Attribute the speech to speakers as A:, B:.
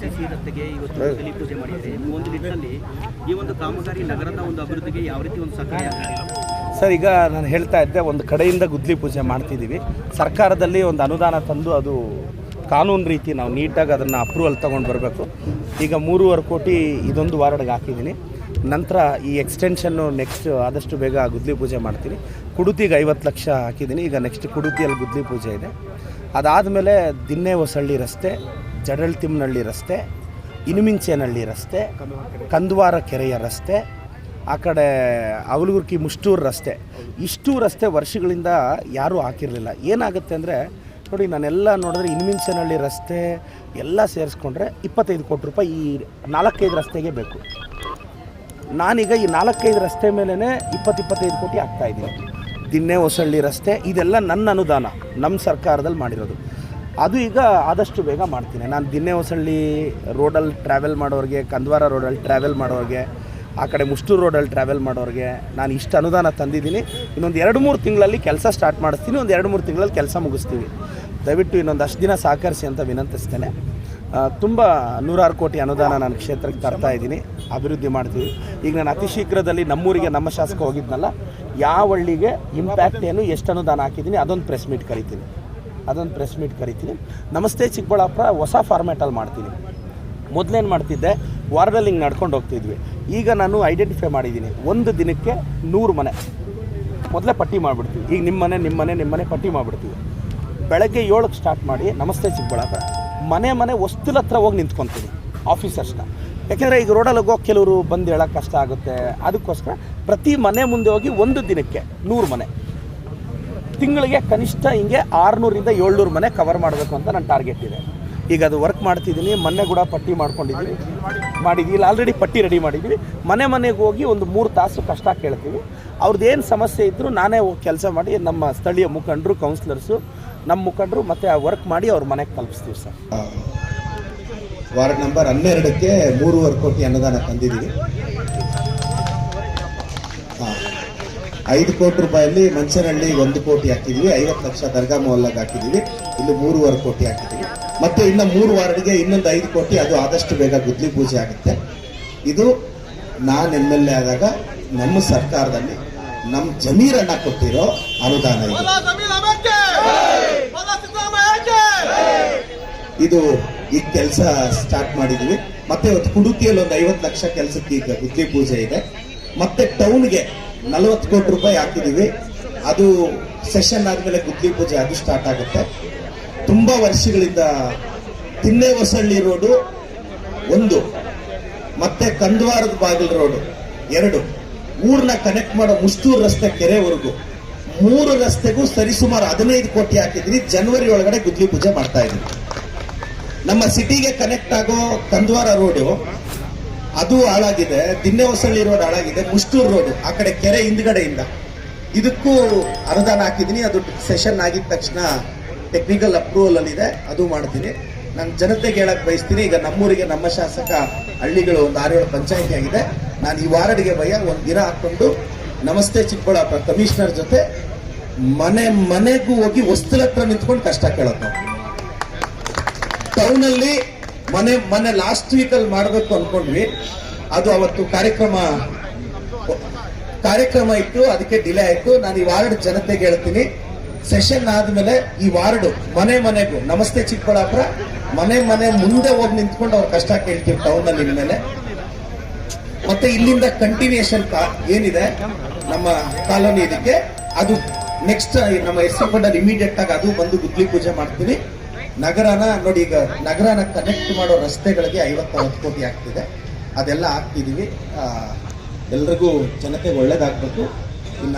A: CC ರಸ್ತೆಗೆ ಇವತ್ತು ಗುದ್ದಲಿ ಪೂಜೆ ಮಾಡಿದ್ದಾರೆ ಒಂದು ನಿಟ್ಟಿನಲ್ಲಿ ಈ ಒಂದು ಕಾಮಗಾರಿ ನಗರದ ಒಂದು ಅಭಿವೃದ್ಧಿಗೆ ಯಾವ ರೀತಿ ಒಂದು ಸಹಕಾರಿ ಆಗ್ತದೆ?
B: ಸರ್ ಈಗ ನಾನು ಹೇಳ್ತಾ ಇದ್ದೆ ಒಂದು ಕಡೆಯಿಂದ ಗುದ್ಲಿ ಪೂಜೆ ಮಾಡ್ತಿದ್ದೀವಿ. ಸರ್ಕಾರದಲ್ಲಿ ಒಂದು ಅನುದಾನ ತಂದು ಅದು ಕಾನೂನು ರೀತಿ ನಾವು ನೀಟಾಗಿ ಅದನ್ನು ಅಪ್ರೂವಲ್ ತೊಗೊಂಡು ಬರಬೇಕು. ಈಗ ಮೂರುವರೆ ಕೋಟಿ ಇದೊಂದು ವಾರ್ಡ್ಗೆ ಹಾಕಿದ್ದೀನಿ. ನಂತರ ಈ ಎಕ್ಸ್ಟೆನ್ಷನ್ನು ನೆಕ್ಸ್ಟ್ ಆದಷ್ಟು ಬೇಗ ಗುದ್ಲಿ ಪೂಜೆ ಮಾಡ್ತೀನಿ. ಕುಡುತಿಗೆ ಐವತ್ತು ಲಕ್ಷ ಹಾಕಿದ್ದೀನಿ. ಈಗ ನೆಕ್ಸ್ಟ್ ಕುಡುತಿಯಲ್ಲಿ ಗುದ್ಲಿ ಪೂಜೆ ಇದೆ. ಅದಾದಮೇಲೆ ದಿನ್ನೆ ಹೊಸಳ್ಳಿ ರಸ್ತೆ ಜಡಳ್ತಿಮ್ನಹಳ್ಳಿ ರಸ್ತೆ ಇನುಮಿಂಚೇನಹಳ್ಳಿ ರಸ್ತೆ, ಕಂದ್ವಾರ ಕೆರೆಯ ರಸ್ತೆ, ಆ ಕಡೆ ಅವಲಗುರ್ಕಿ ಮುಷ್ಟೂರು ರಸ್ತೆ. ಇಷ್ಟು ರಸ್ತೆ ವರ್ಷಗಳಿಂದ ಯಾರೂ ಹಾಕಿರಲಿಲ್ಲ. ಏನಾಗುತ್ತೆ ಅಂದರೆ, ನೋಡಿ, ನಾನೆಲ್ಲ ನೋಡಿದ್ರೆ ಇನ್ಮಿನ್ಸನಹಳ್ಳಿ ರಸ್ತೆ ಎಲ್ಲ ಸೇರಿಸ್ಕೊಂಡ್ರೆ ಇಪ್ಪತ್ತೈದು ಕೋಟಿ ರೂಪಾಯಿ ಈ ನಾಲ್ಕೈದು ರಸ್ತೆಗೆ ಬೇಕು. ನಾನೀಗ ಈ ನಾಲ್ಕೈದು ರಸ್ತೆ ಮೇಲೇ ಇಪ್ಪತ್ತಿಪ್ಪತ್ತೈದು ಕೋಟಿ ಆಗ್ತಾಯಿದ್ದೀನಿ ದಿನ್ನೆ ಹೊಸಳ್ಳಿ ರಸ್ತೆ, ಇದೆಲ್ಲ ನನ್ನ ಅನುದಾನ, ನಮ್ಮ ಸರ್ಕಾರದಲ್ಲಿ ಮಾಡಿರೋದು. ಅದು ಈಗ ಆದಷ್ಟು ಬೇಗ ಮಾಡ್ತೀನಿ. ನಾನು ದಿನ್ನೆ ಹೊಸಳ್ಳಿ ರೋಡಲ್ಲಿ ಟ್ರಾವೆಲ್ ಮಾಡೋರಿಗೆ, ಕಂದ್ವಾರ ರೋಡಲ್ಲಿ ಟ್ರಾವೆಲ್ ಮಾಡೋರಿಗೆ, ಆ ಕಡೆ ಮುಷ್ಟೂರು ರೋಡಲ್ಲಿ ಟ್ರಾವೆಲ್ ಮಾಡೋರಿಗೆ ನಾನು ಇಷ್ಟು ಅನುದಾನ ತಂದಿದ್ದೀನಿ. ಇನ್ನೊಂದು ಎರಡು ಮೂರು ತಿಂಗಳಲ್ಲಿ ಕೆಲಸ ಸ್ಟಾರ್ಟ್ ಮಾಡಿಸ್ತೀನಿ. ಒಂದು ಎರಡು ಮೂರು ತಿಂಗಳಲ್ಲಿ ಕೆಲಸ ಮುಗಿಸ್ತೀವಿ. ದಯವಿಟ್ಟು ಇನ್ನೊಂದು ಅಷ್ಟು ದಿನ ಸಹಕರಿಸಿ ಅಂತ ವಿನಂತಿಸ್ತೇನೆ. ತುಂಬ ನೂರಾರು ಕೋಟಿ ಅನುದಾನ ನಾನು ಕ್ಷೇತ್ರಕ್ಕೆ ತರ್ತಾ ಇದ್ದೀನಿ. ಅಭಿವೃದ್ಧಿ ಮಾಡ್ತೀವಿ. ಈಗ ನಾನು ಅತಿ ಶೀಘ್ರದಲ್ಲಿ ನಮ್ಮೂರಿಗೆ, ನಮ್ಮ ಶಾಸಕ ಹೋಗಿದ್ನಲ್ಲ, ಯಾವ ಹಳ್ಳಿಗೆ ಇಂಪ್ಯಾಕ್ಟ್ ಏನು, ಎಷ್ಟು ಅನುದಾನ ಹಾಕಿದ್ದೀನಿ, ಅದೊಂದು ಪ್ರೆಸ್ ಮೀಟ್ ಕರಿತೀನಿ. ಅದೊಂದು ಪ್ರೆಸ್ ಮೀಟ್ ಕರಿತೀನಿ. ನಮಸ್ತೆ ಚಿಕ್ಕಬಳ್ಳಾಪುರ, ಹೊಸ ಫಾರ್ಮ್ಯಾಟಲ್ಲಿ ಮಾಡ್ತೀನಿ. ಮೊದಲೇನು ಮಾಡ್ತಿದ್ದೆ, ವಾರದಲ್ಲಿ ಹಿಂಗೆ ನಡ್ಕೊಂಡು ಹೋಗ್ತಿದ್ವಿ. ಈಗ ನಾನು ಐಡೆಂಟಿಫೈ ಮಾಡಿದ್ದೀನಿ, ಒಂದು ದಿನಕ್ಕೆ ನೂರು ಮನೆ. ಮೊದಲೇ ಪಟ್ಟಿ ಮಾಡಿಬಿಡ್ತೀವಿ. ಈಗ ನಿಮ್ಮ ಮನೆ ನಿಮ್ಮ ಮನೆ ನಿಮ್ಮ ಮನೆ ಪಟ್ಟಿ ಮಾಡಿಬಿಡ್ತೀವಿ. ಬೆಳಗ್ಗೆ ಏಳಕ್ಕೆ ಸ್ಟಾರ್ಟ್ ಮಾಡಿ, ನಮಸ್ತೆ ಚಿಕ್ಕಬಳ್ಳಾಪುರ. ಮನೆ ಮನೆ ವಸ್ತುಲ ಹತ್ರ ಹೋಗಿ ನಿಂತ್ಕೊತೀನಿ ಆಫೀಸರ್ಸ್ನ ಯಾಕೆಂದರೆ ಈಗ ರೋಡಲ್ಲಿ ಹೋಗೋ ಕೆಲವರು ಬಂದು ಹೇಳೋಕ್ಕೆ ಕಷ್ಟ ಆಗುತ್ತೆ. ಅದಕ್ಕೋಸ್ಕರ ಪ್ರತಿ ಮನೆ ಮುಂದೆ ಹೋಗಿ ಒಂದು ದಿನಕ್ಕೆ ನೂರು ಮನೆ. ತಿಂಗಳಿಗೆ ಕನಿಷ್ಠ ಹಿಂಗೆ ಆರುನೂರಿಂದ ಏಳ್ನೂರು ಮನೆ ಕವರ್ ಮಾಡಬೇಕು ಅಂತ ನನ್ನ ಟಾರ್ಗೆಟ್ ಇದೆ. ಈಗ ಅದು ವರ್ಕ್ ಮಾಡ್ತಿದ್ದೀನಿ ಮೊನ್ನೆ ಕೂಡ ಪಟ್ಟಿ ಮಾಡ್ಕೊಂಡಿದ್ದೀವಿ ಮಾಡಿದ್ದೀವಿ ಇಲ್ಲಿ ಆಲ್ರೆಡಿ ಪಟ್ಟಿ ರೆಡಿ ಮಾಡಿದ್ದೀವಿ ಮನೆ ಮನೆಗೆ ಹೋಗಿ ಒಂದು ಮೂರು ತಾಸು ಕಷ್ಟ ಕೇಳ್ತೀವಿ. ಅವ್ರದ್ದು ಸಮಸ್ಯೆ ಇದ್ದರೂ ನಾನೇ ಕೆಲಸ ಮಾಡಿ ನಮ್ಮ ಸ್ಥಳೀಯ ಮುಖಂಡರು ಕೌನ್ಸಿಲರ್ಸು ನಮ್ಮ ಮುಖಂಡರು ಮತ್ತು ಆ ವರ್ಕ್ ಮಾಡಿ ಅವ್ರ ಮನೆಗೆ ತಲುಪಿಸ್ತೀವಿ ಸರ್.
C: ವಾರ್ಡ್ ನಂಬರ್ ಹನ್ನೆರಡಕ್ಕೆ ಮೂರುವರೆ ಕೋಟಿ ಅನುದಾನ ತಂದಿದ್ದೀವಿ. ಹಾ. ಐದು ಕೋಟಿ ರೂಪಾಯಲ್ಲಿ ಮಂಚನಹಳ್ಳಿ ಒಂದು ಕೋಟಿ ಹಾಕಿದ್ವಿ ಐವತ್ತು ಲಕ್ಷ ದರ್ಗಾ ಮೊಹಲ್ಲಾಗ ಹಾಕಿದ್ದೀವಿ ಇಲ್ಲಿ ಮೂರುವರೆ ಕೋಟಿ ಹಾಕಿದ್ದೀವಿ. ಮತ್ತೆ ಇನ್ನು ಮೂರು ವಾರ್ಡ್ಗೆ ಇನ್ನೊಂದು ಐದು ಕೋಟಿ ಅದು ಆದಷ್ಟು ಬೇಗ ಗುದ್ಲಿ ಪೂಜೆ ಆಗುತ್ತೆ. ಇದು ನಾನು ಎಂ ಎಲ್ ಎ ಆದಾಗ ನಮ್ಮ ಸರ್ಕಾರದಲ್ಲಿ ನಮ್ಮ ಜಮೀರನ್ನ ಕೊಟ್ಟಿರೋ ಅನುದಾನ ಇದು. ಇದು ಈ ಕೆಲಸ ಸ್ಟಾರ್ಟ್ ಮಾಡಿದ್ವಿ. ಮತ್ತೆ ಇವತ್ತು ಕುಡುತಿಯಲ್ಲಿ ಒಂದು ಐವತ್ತು ಲಕ್ಷ ಕೆಲಸಕ್ಕೆ ಈಗ ಗುದ್ಲಿ ಪೂಜೆ ಇದೆ. ಮತ್ತೆ ಟೌನ್ಗೆ ನಲವತ್ತು ಕೋಟಿ ರೂಪಾಯಿ ಹಾಕಿದ್ದೀವಿ ಅದು ಸೆಷನ್ ಆದಮೇಲೆ ಗುದ್ಲಿ ಪೂಜೆ ಅದು ಸ್ಟಾರ್ಟ್ ಆಗುತ್ತೆ. ತುಂಬ ವರ್ಷಗಳಿಂದ ತಿನ್ನೆ ಹೊಸಳ್ಳಿ ರೋಡು ಒಂದು, ಮತ್ತೆ ಕಂದವಾರದ ಬಾಗಿಲು ರೋಡು ಎರಡು. ಊರ್ನ ಕನೆಕ್ಟ್ ಮಾಡೋ ಮುಸ್ತೂರು ರಸ್ತೆ ಕೆರೆವರೆಗೂ. ಮೂರು ರಸ್ತೆಗೂ ಸರಿಸುಮಾರು ಹದಿನೈದು ಕೋಟಿ ಹಾಕಿದ್ವಿ. ಜನವರಿ ಒಳಗಡೆ ಗುದ್ಲಿ ಪೂಜೆ ಮಾಡ್ತಾ ಇದ್ವಿ. ನಮ್ಮ ಸಿಟಿಗೆ ಕನೆಕ್ಟ್ ಆಗೋ ಕಂದ್ವಾರ ರೋಡು ಅದು ಹಾಳಾಗಿದೆ ದಿನ್ನೆ ಹೊಸಳ್ಳಿ ರೋಡ್ ಹಾಳಾಗಿದೆ, ಮುಷ್ಟೂರು ರೋಡ್, ಆ ಕಡೆ ಕೆರೆ ಹಿಂದ್ಗಡೆಯಿಂದ. ಇದಕ್ಕೂ ಅನುದಾನ ಹಾಕಿದ್ದೀನಿ, ಅದು ಸೆಷನ್ ಆಗಿದ ತಕ್ಷಣ ಟೆಕ್ನಿಕಲ್ ಅಪ್ರೂವಲ್ ಅಲ್ಲಿ ಇದೆ ಅದು ಮಾಡ್ತೀನಿ. ನಾನು ಜನತೆಗೆ ಹೇಳಕ್ ಬಯಸ್ತೀನಿ, ಈಗ ನಮ್ಮೂರಿಗೆ ನಮ್ಮ ಶಾಸಕ ಹಳ್ಳಿಗಳು ಒಂದು ಆರೇಳು ಪಂಚಾಯತಿ ಆಗಿದೆ. ನಾನು ಈ ವಾರಡಿಗೆ ಭಯ, ಒಂದು ದಿನ ಹಾಕೊಂಡು ನಮಸ್ತೆ ಚಿಕ್ಕಬಳ್ಳಾಪುರ ಕಮಿಷನರ್ ಜೊತೆ ಮನೆ ಮನೆಗೂ ಹೋಗಿ ವಸ್ತುಲತ್ರ ನಿಂತ್ಕೊಂಡು ಕಷ್ಟ ಕೇಳೋದು. ನಾವು ಮನೆ ಮನೆ ಲಾಸ್ಟ್ ವೀಕಲ್ಲಿ ಮಾಡಬೇಕು ಅನ್ಕೊಂಡ್ವಿ. ಅದು ಅವತ್ತು ಕಾರ್ಯಕ್ರಮ ಕಾರ್ಯಕ್ರಮ ಇತ್ತು, ಅದಕ್ಕೆ ಡಿಲೇ ಆಯ್ತು. ನಾನು ಈ ವಾರ್ಡ್ ಜನತೆಗೆ ಹೇಳ್ತೀನಿ. ಸೆಷನ್ ಆದ್ಮೇಲೆ ಈ ವಾರ್ಡ್ ಮನೆ ಮನೆಗೂ, ನಮಸ್ತೆ ಚಿಕ್ಕಬಳ್ಳಾಪುರ, ಮನೆ ಮನೆ ಮುಂದೆ ಹೋಗಿ ನಿಂತ್ಕೊಂಡು ಅವ್ರ ಕಷ್ಟ ಕೇಳ್ತೀವಿ ಟೌನ್ ಅಲ್ಲಿ ಇನ್ಮೇಲೆ. ಮತ್ತೆ ಇಲ್ಲಿಂದ ಕಂಟಿನ್ಯೂಷನ್ ಏನಿದೆ? ನಮ್ಮ ಕಾಲೋನಿ ಇದಕ್ಕೆ. ಅದು ನೆಕ್ಸ್ಟ್ ನಮ್ಮ ಎಸ್ ಫಂಡಲ್ಲಿ ಇಮಿಡಿಯೇಟ್ ಆಗಿ ಅದು ಬಂದು ಗುದ್ಲಿ ಪೂಜೆ ಮಾಡ್ತೀನಿ. ನಗರನ, ನೋಡಿ ಈಗ ನಗರನ ಕನೆಕ್ಟ್ ಮಾಡೋ ರಸ್ತೆಗಳಿಗೆ ಐವತ್ತವತ್ತು ಕೋಟಿ ಆಗ್ತಿದೆ. ಅದೆಲ್ಲ ಹಾಕ್ತಿದ್ದೀವಿ ಎಲ್ರಿಗೂ ಜನತೆಗೆ ಒಳ್ಳೇದಾಗ್ಬೇಕು. ಇನ್ನ